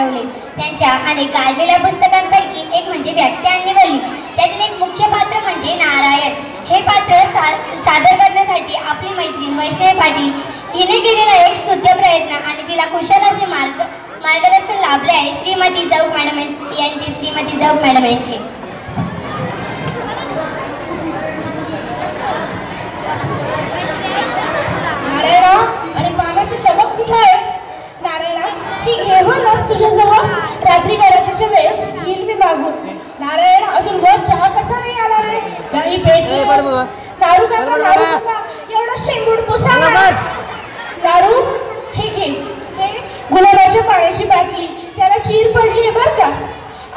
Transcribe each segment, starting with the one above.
घडवले. त्यांच्या अनेक गाजलेल्या पुस्तकांपैकी एक म्हणजे व्यक्ती आणि वली. त्यातील एक मुख्य पात्र म्हणजे नारायण. हे पात्र सा सादर करण्यासाठी आपली मैत्रीण वैष्णवी पाटील. हिने केलेला एक स्तुत्य प्रयत्न आणि तिला कुशल असे मार्ग मार्गदर्शन लाभले आहे श्रीमती जाऊक मॅडम यांचे श्रीमती जाऊक मॅडम यांचे नारायणा अरे पानाची चमक कुठे आहे नारायणा ही घेऊन ना तुझ्याजवळ रात्री बरातीच्या वेळेस येईल मी मागून नारायण अजून वर चहा कसा नाही आला रे? बरं बाबा. नारू काका नारू. काका एवढा शेंबूड पुसा. नारू हे घे. गुलाबाच्या पाण्याची बाटली. त्याला चीर पडली आहे बरं का?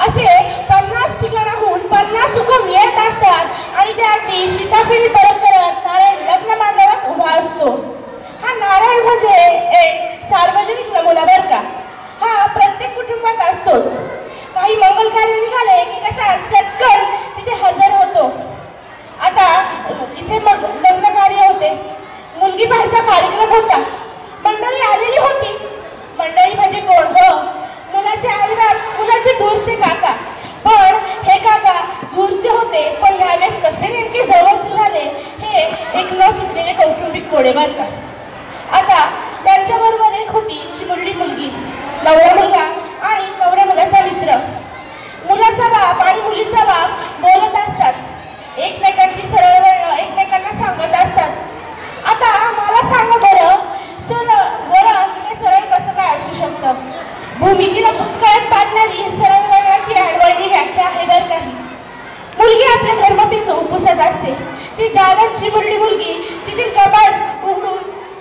असे पन्नास ठिकाणाहून पन्नास हुकूम येत असतात आणि त्या अगदी सीताफेरी परत करत नारायण लग्न मांडवात उभा असतो. हा नारायण म्हणजे एक सार्वजनिक नमुना बरं का हा प्रत्येक कुटुंबात असतोच काही मंगल कार्य निघाले की कसा चटकन तिथे हजर होतो आता इथे मग लग्न कार्य होते मुलगी पाहायचा कार्यक्रम होता मंडळी आलेली होती मंडळी म्हणजे कोण हो मुलाचे आई बाप मुलाचे दूरचे काका पण हे काका दूरचे होते पण ह्यावेळेस कसे नेमके जवळचे झाले हे एक न सुटलेले कौटुंबिक कोडे बरं का आता त्यांच्याबरोबर एक होती चिमुरडी मुलगी नवरा मुलगा आणि नवऱ्या मुलाचा मित्र. मुलाचा बाप आणि मुलीचा बाप बोलत असतात. एकमेकांची सरळ वळणं एकमेकांना सांगत असतात. आता मला सांगा बरं सरळ वळण हे सरळ कसं काय असू शकतं? भूमितीला भूतकाळात पाडणारी सरळ वळणाची आडवळणी व्याख्या आहे बरं काही. मुलगी आपल्या धर्मबिंदू पुसत असते ती जादाची मुरडी मुलगी तिथे कपाट उघडून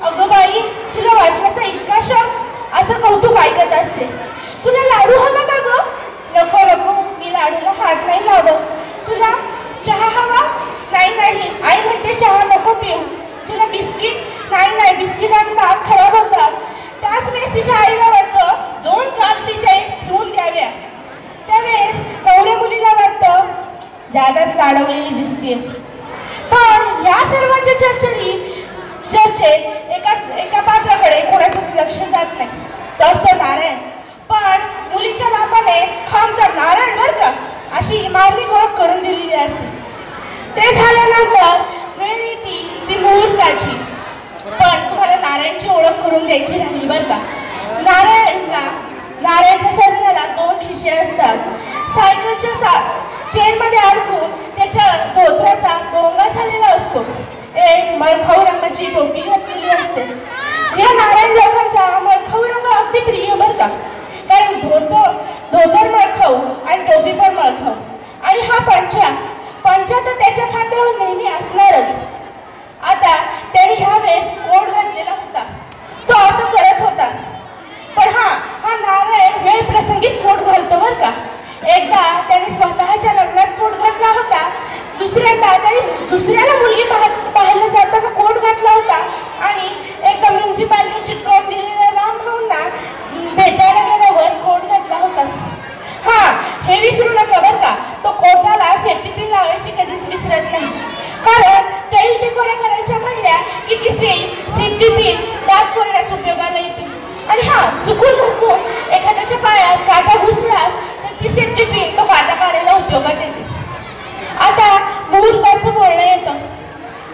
अगं बाई तिला वाचण्याचा इतका माझं कौतुक ऐकत असते. तुला लाडू हवा का ग? नको नको. मी लाडूला हात नाही लावत. तुला चहा हवा नाही नाही आई म्हणते चहा नको पिऊ तुला बिस्किट नाही नाही बिस्किटांना खराब होतात त्याच वेळेस तिच्या आईला वाटतं दोन चार तिचे ठेवून द्याव्या त्यावेळेस नवऱ्या मुलीला वाटतं जादाच लाडवलेली दिसते पण या सर्वांच्या चर्चेनी चर्चेत एका एका पात्राकडे कोणाचंच लक्ष जात नाही तो असतो नारायण पण मुलीच्या बापाने हा आमचा नारायण बर का अशी मार्मिक ओळख करून दिलेली असते ते झाल्यानंतर वेळ येते ती मुहूर्ताची पण तुम्हाला नारायणची ओळख करून द्यायची राहिली बरं का नारायणला नारायणच्या शरीराला दोन खिसे असतात सायकलच्या सा चेनमध्ये अडकून त्याच्या धोत्राचा डोंगा झालेला असतो एक मळखाऊ रंगाची टोपी घातलेली असते या नारायण लोकांचा मळखाऊ रंग अगदी प्रिय बरं का कारण धोतर धोतर मळखाऊ आणि टोपी पण मळखाऊ आणि हा पंचा पंचा तर त्याच्या खांद्यावर नेहमी असणारच आता त्याने ह्या वेळेस कोट घातलेला होता तो असं करत होता पण हा हा नारायण वेळ प्रसंगीच कोट घालतो बरं का. एकदा त्याने स्वतःच्या लग्नात कोट घातला होता. दुसऱ्यांदा त्याने दुसऱ्याला मुलगी पाहत पाहायला जाताना कोट घातला होता. आणि एकदा म्युन्सिपालिटी चिटकवून दिलेल्या राम भाऊंना भेटायला गेल्यावर कोट घातला होता. हा हे विसरू नका बरं का. तो कोटाला सेफ्टी पिन लावायची कधीच विसरत नाही. कारण टेल डेकोऱ्या करायच्या म्हणल्या की ती सेम सेफ्टी पिन दात करण्यास उपयोगाला येते आणि हा चुकून चुकून एखाद्याच्या पायात काटा घुसलास तर ती सेफ्टी पिन तो काटा काढायला उपयोगात येते. आता मुहूर्ताचं बोलणं येतं.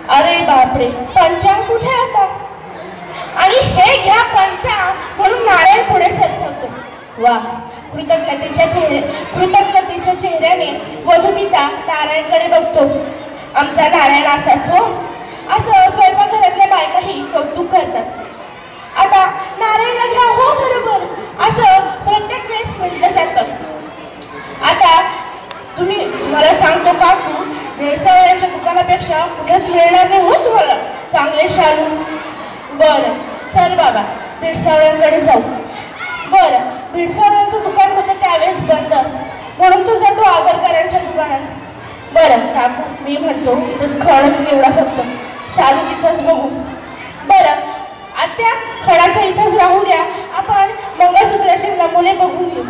अरे बापरे पंचांग कुठे आता? आणि हे घ्या पंचा म्हणून नारायण पुढे सरसवतो. वा कृतज्ञतेच्या चेहरे कृतज्ञतेच्या चेहऱ्याने वधुपिता नारायणकडे बघतो. आमचा नारायण असाच हो. असं स्वयंपाकघरातल्या बायकाही कौतुक करतात. घ्या नारायणला घ्या हो बरोबर. असं प्रत्येक वेळेस म्हटलं जातं. आता तुम्ही मला सांगतो काकू भेळसावळ्याच्या दुकानापेक्षा कुठेच मिळणार नाही हो तुम्हाला. चांगले शालू. बरं. चल बाबा भेडसावळ्यांकडे जाऊ. बरं. भेडसावळ्यांचं दुकान होतं त्यावेळेस बंद. म्हणून तो जातो आगरकरांच्या दुकानात. बरं काकू मी म्हणतो तिथंच खणच निवडा फक्त. शालू तिथंच बघू. बरं. आत्या खडाचा इथंच राहू द्या. आपण मंगळसूत्राचे नमुने बघून घेऊ.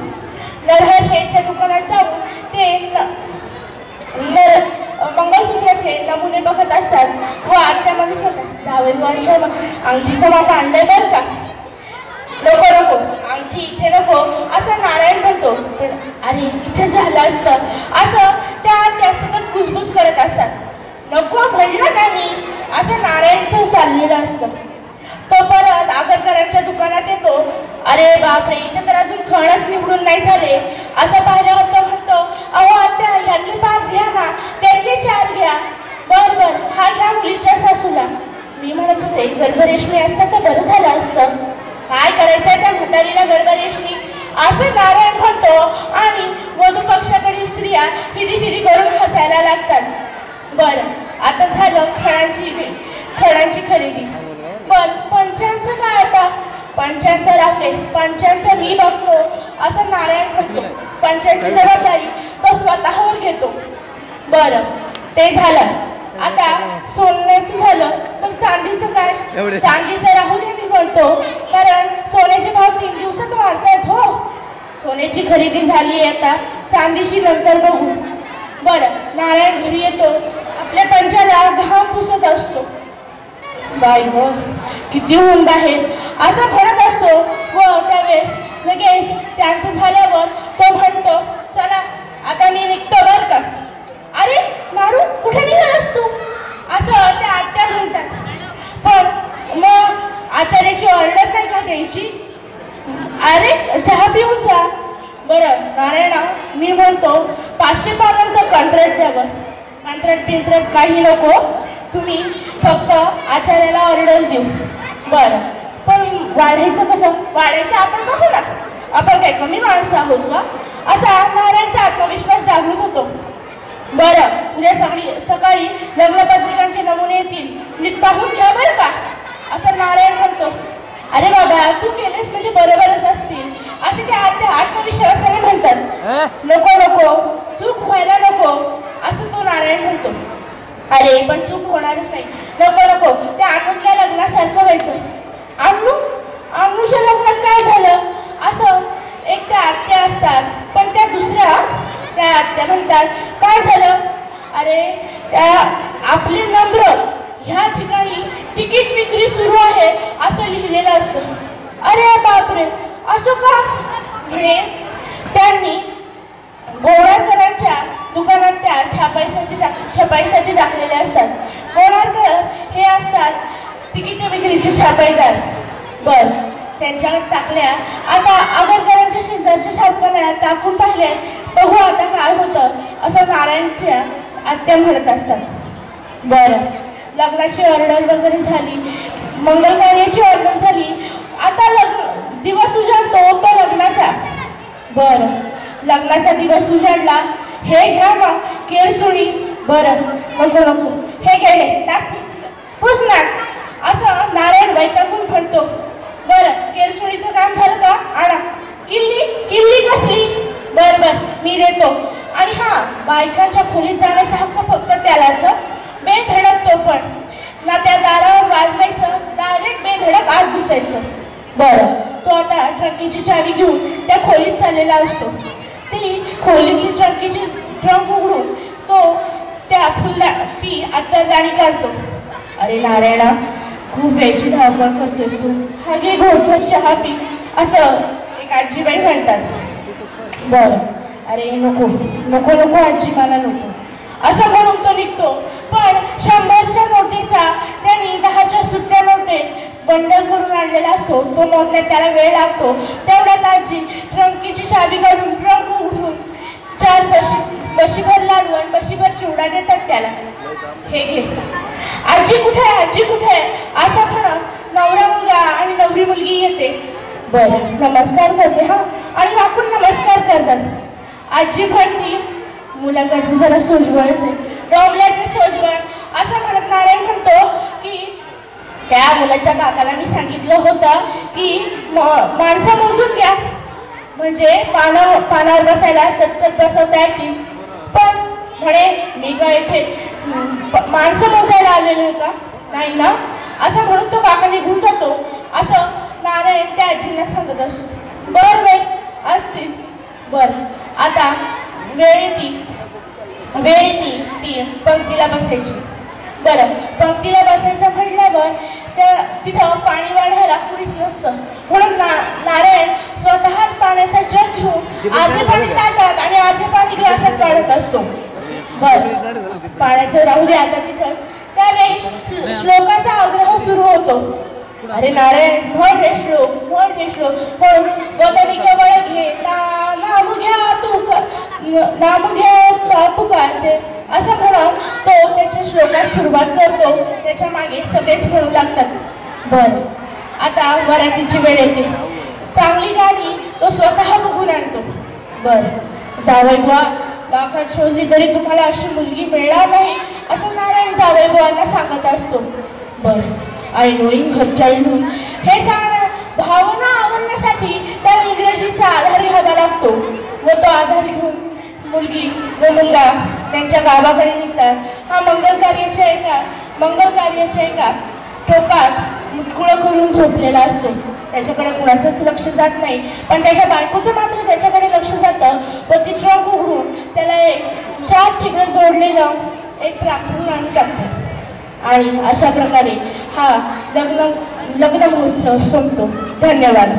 नरहर शेठच्या दुकानात जाऊन ते न- नर मंगळसूत्राचे नमुने बघत असतात. हो, व आत्यामध्ये स्वतः जावेलवांच्या अंगठीचा माप आणलंय बरं का? नको नको अंगठी इथे नको. असं नारायण म्हणतो. पण अरे इथे झालं असतं. असं त्या त्या सतत कुजबुज करत असतात. नको म्हणलं का मी? असं नारायणचं चाललेलं असतं. तो परत आगरकरांच्या दुकानात येतो. अरे बापरे इथे तर अजून खणच निवडून नाही झाले. असं पाहिल्यावर तो म्हणतो अहो आत्या ह्यातले पाच घ्या ना त्यातली चार घ्या. बर बर हा घ्या मुलीच्या सासूला. मी म्हणत होते गर्भरेशमी असतं तर बरं झालं असतं. काय करायचंय त्या म्हातारीला गर्भरेशमी असं नारायण म्हणतो आणि वधू पक्षाकडील स्त्रिया फिरी फिरी करून हसायला लागतात. बरं आता झालं खणांची खणांची खरेदी. पण पंचांचं काय आता? पंचांचं राहते पंचांचं मी बघतो असं नारायण म्हणतो. पंचांची जबाबदारी तो स्वतःवर घेतो. बरं ते झालं. आता सोन्याचं झालं. पण चांदीचं काय. चांदीचं राहू दे मी म्हणतो. कारण सोन्याचे भाव तीन दिवसात वाढतायत हो. सोन्याची खरेदी झाली आहे आता. चांदीशी नंतर बघू. बरं नारायण घरी येतो. आपल्या पंचाला घाम पुसत असतो. बाई ग. किती ऊन आहे. असं म्हणत असतो. व त्यावेळेस लगेच त्यांचं झाल्यावर तो म्हणतो चला आता मी निघतो बर का. अरे मारू कुठे निघालास तू? असं त्या आत्या म्हणतात. पण मग आचार्याची ऑर्डर नाही का द्यायची अरे चहा पिऊन जा. बरं नारायणा मी म्हणतो पाचशे पानांचं कंत्राट द्यावं कंत्राट बिंत्राट काही नको. तुम्ही फक्त आचार्याला ऑर्डर देऊ. बरं. पण वाढायचं कसं? वाढायचं आपण बघू ना. आपण काय कमी माणसं आहोत का? असा नारायणचा आत्मविश्वास जागृत होतो. बरं उद्या सकाळी सकाळी लग्नपत्रिकांचे नमुने येतील. नीट पाहून घ्या बरं का. असं नारायण म्हणतो. अरे बाबा तू केलेस म्हणजे बरोबरच असतील. असे ते आत्या आत्मविश्वासाने म्हणतात. नको नको. चूक व्हायला नको. असं तो नारायण म्हणतो. अरे पण चूक होणारच नाही. नको नको. त्या अनुच्या लग्नासारखं व्हायचं. अनु अनुच्या लग्नात काय झालं? असं एक त्या आत्या असतात पण त्या दुसऱ्या त्या आत्या म्हणतात काय झालं? अरे त्या आपले नम्र ह्या ठिकाणी तिकीट विक्री सुरू आहे असं लिहिलेलं असतं. अरे बापरे असं का? म्हणे त्यांनी गोळाकरांच्या दुकानात त्या छापाईसाठी टाक छपाईसाठी टाकलेले असतात? गोळाकर हे असतात तिकीट विक्रीचे छापाईदार बर त्यांच्याकडे टाकल्या. आता आगरकरांच्या शेजारच्या छापखान्यात टाकून पाहिले. बघू आता काय होतं असं नारायणच्या आत्या म्हणत असतात. बरं लग्नाची ऑर्डर वगैरे झाली मंगल कार्याची ऑर्डर झाली. आता लग्न दिवस उजाडतो तो लग्नाचा. बरं लग्नाचा दिवस उजाडला. हे घ्या ना केळसुणी बरं नको नको हे घे हे टाक पुस- ना असं नारायण वैतागून म्हणतो. बरं केळसुणीचं काम झालं का? आणा. किल्ली किल्ली कसली? बरं बरं मी देतो. आणि हां बायकांच्या खोलीत जाण्याचा हक्क फक्त त्यालाच. बेधडक तो पण. ना त्या दारावर वाजवायचं डायरेक्ट बेधडक आत घुसायचं. बरं तो आता ट्रकीची चावी घेऊन त्या खोलीत चाललेला असतो. ती खोलीतली ट्रंकीची ट्रंक उघडून तो त्या फुल्ला ती आत्तरदाणी काढतो अरे नारायणा खूप वेळची धावपळ करतोस तू. हा घे घोटभर चहा पी असं एक आजीबाई म्हणतात. बरं. अरे नको. नको नको आजी मला नको. असं म्हणून तो निघतो. बंडल करून आणलेला असतो तो मोजण्यात त्याला वेळ लागतो. तेवढ्यात आजी ट्रंकीची चावी काढून ट्रंक उघडून चार बशी बशीभर लाडू आणि बशीभर चिवडा देतात त्याला. हे घे. आजी कुठे आहे? आजी कुठे आहे? असं म्हणत नवरा मुलगा आणि नवरी मुलगी येते. बरं नमस्कार करते हा? आणि वाकून नमस्कार करतात. आजी म्हणती मुलाकडचं जरा सोजवळच आहे. डोंबल्याचे सोजवळ असं म्हणत नारायण म्हणतो त्या मुलाच्या काकाला मी सांगितलं होतं की म- माणसं मोजून घ्या. म्हणजे पाना पानावर बसायला चटचट बसवता येतील. पण म्हणे मी जर इथे माणसं मोजायला आलेलो आहे का नाही ना? असं म्हणून तो काका निघून जातो. असं नारायण त्या आजींना सांगत असतो. बरं बाई असतील बरं. आता वेळ ती वेळ ती ती पंक्तीला बसायची. बरं. पंक्तीला बसायचं म्हटल्यावर त्या तिथं पाणी वाढायला कुणीच नसतं. म्हणून ना नारायण स्वतः पाण्याचा जग घेऊन अर्धे पाणी ताटात आणि अर्धे पाणी ग्लासात वाढत असतो. बर. पाण्याचं राहू दे आता तिथंच. त्यावेळी श्ल- श्लोकाचा आग्रह सुरू होतो. अरे नारायण म्हण रे श्लोक म्हण रे श्लोक. म्हणून वदनी कवळ घे नाम घ्या तू नाम घ्या सुरुवात करतो त्याच्यामागे सगळेच म्हणू लागतात. बर. आता वरातीची वेळ येते. चांगली गाडी तो स्वतः बघून आणतो. बर. जावई बुवा लाखात शोधली तरी तुम्हाला अशी मुलगी मिळणार नाही असं नारायण जावई बुवांना सांगत असतो. बर. आय नोईंग हर चाइल्डहुड हे सांगणं भावना आवडण्यासाठी त्याला इंग्रजीचा आधार घ्यावा लागतो. व तो आधार घेऊन मुलगी व मुलगा त्यांच्या गावाकडे निघतात. हा मंगल कार्याच्या एका मंगल कार्याच्या एका टोकात मुटकुळं करून झोपलेला असतो. त्याच्याकडे कुणाचंच लक्ष जात नाही. पण त्याच्या बायकोचं मात्र त्याच्याकडे लक्ष जातं. व ती ट्रक उघडून त्याला एक चार ठिकाण जोडलेलं एक प्राकृत आणून टाकतात आणि अशा प्रकारे हा लग्न लग्न महोत्सव संपतो. धन्यवाद.